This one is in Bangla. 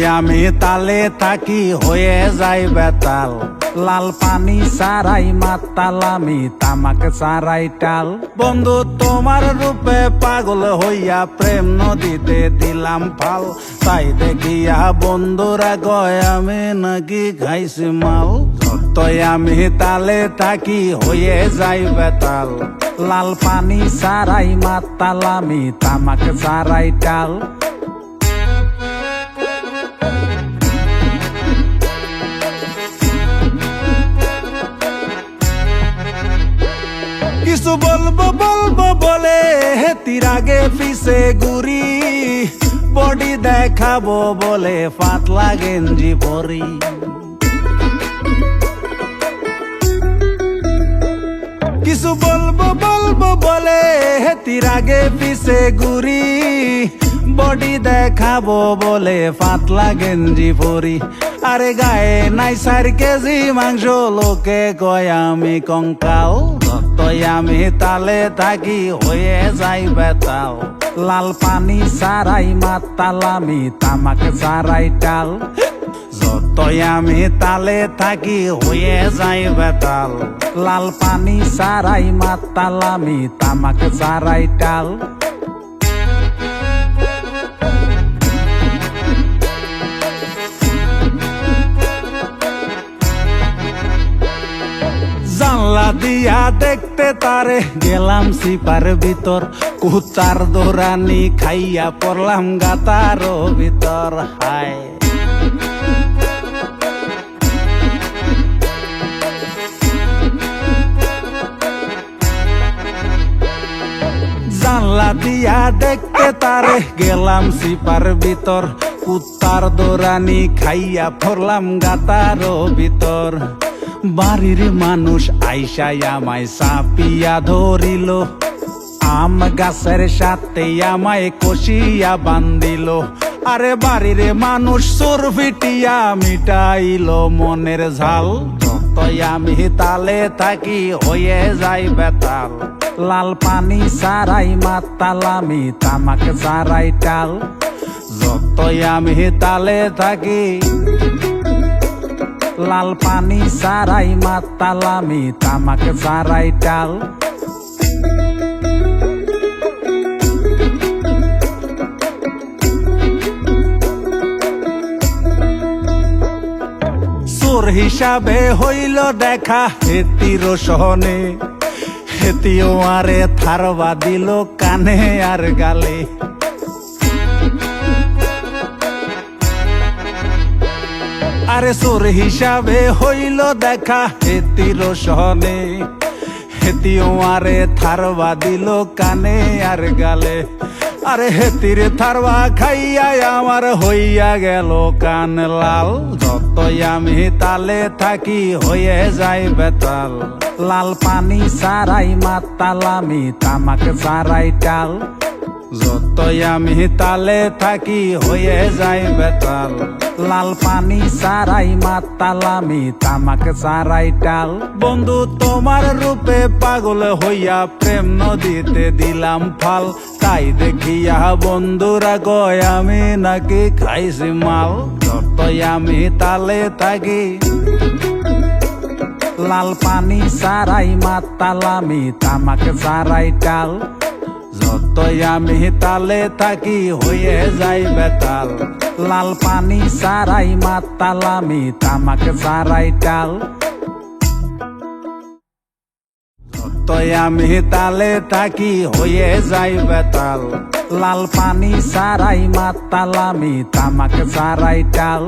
আমি তালে থাকি, হয়ে যাই বেতাল। লাল পানি সারাই মাতাল, আমি তামাক সারাই টাল। বন্ধু, তোমার রূপে পাগল হইয়া প্রেম নদীতে দিলাম ফাল তাই দেখিয়া বন্ধুরা গয়, আমি নাকি খাইছি মাল। তই আমি তালে থাকি, হয়ে যাই বেতাল। লাল পানি সারাই মাতাল, আমি তামাক সারাই টাল। কিছু বলব বলব, বলে হেতির আগে পিছে গুরি বডি দেখাবো বলে পাতলা গেঞ্জি পরি। কিছু বলব বলব, বলে হেতির আগে পিছে গুরি বডি দেখাবো বলে পাতলা গেঞ্জি পরি। আরে গায়ে নাই চার কেজি মাংস, লোকে কয় আমি কঙ্কাল। তই আমি তালে থাকি, হয়ে যাই বেতাল লাল পানি সারাই মাতাল, আমি তামাক সারাই টাল যতই আমি তালে থাকি, হয়ে যাই বেতাল লাল পানি সারাই মাতাল, আমি তামাক সারাই টাল জানলা দিয়া দেখতে তারে। গেলাম সিপার ভিতর কুতার দোরানি খাইয়া পড়লাম গাতার ভিতর, হায়। জানলা দিয়া দেখতে তারে। গেলাম সিপার ভিতর, কুত্তার দোরানি খাইয়া ফরলাম গাতার ভিতর। বাড়ির মানুষ আইসাই আমায় সাপিয়া ধরিল। আম গাছের সাথে আমায় কষিয়া বান্দিল আরে বাড়ির মানুষ সুর ফিটিয়া মিটাইল। মনের ঝাল যতই আমি তালে থাকি, হয়ে যাই বেতাল। লাল পানি সারাই মাতাল, আমি তামাক সারাই টাল। যতই আমি তালে থাকি লাল পানি সারাই মাতাল, আমি তামাক সারাই টাল চোর হিসাবে হইল দেখা হেতির সহনে। হেতিও আরে থারবা দিল কানে আর গালে। আরে চোর হিসাবে হইল দেখা, হেতির সহনে। হেতিও আরে থারবা দিল কানে আর গালে। আরে হেতির থারবা খাইয়া আমার হইয়া গেল কান লাল। যতই আমি তালে থাকি, হয়ে যাই বেতাল। লাল পানি সারাই মাতাল, আমি তামাক সারাই টাল। যতই আমি তালে থাকি, হয়ে যাই বেতাল। লাল পানি সারাই মাতাল, আমি তামাক সারাই টাল। বন্ধু, তোমার রূপে পাগল হইয়া প্রেম নদীতে দিলাম ফাল। তাই দেখিয়া বন্ধুরা গয় আমি নাকি খাইছি মাল। যতই আমি তালে থাকি, লাল পানি সারাই মাতাল, আমি তামাক সারাই টাল। যতই আমি তালে থাকি, হয়ে যাই বেতাল। লাল পানি সারাই মাতাল, আমি তামাক সারাই টাল যতই আমি তালে থাকি, হয়ে যাই বেতাল। লাল পানি সারাই মাতাল, আমি তামাক সারাই টাল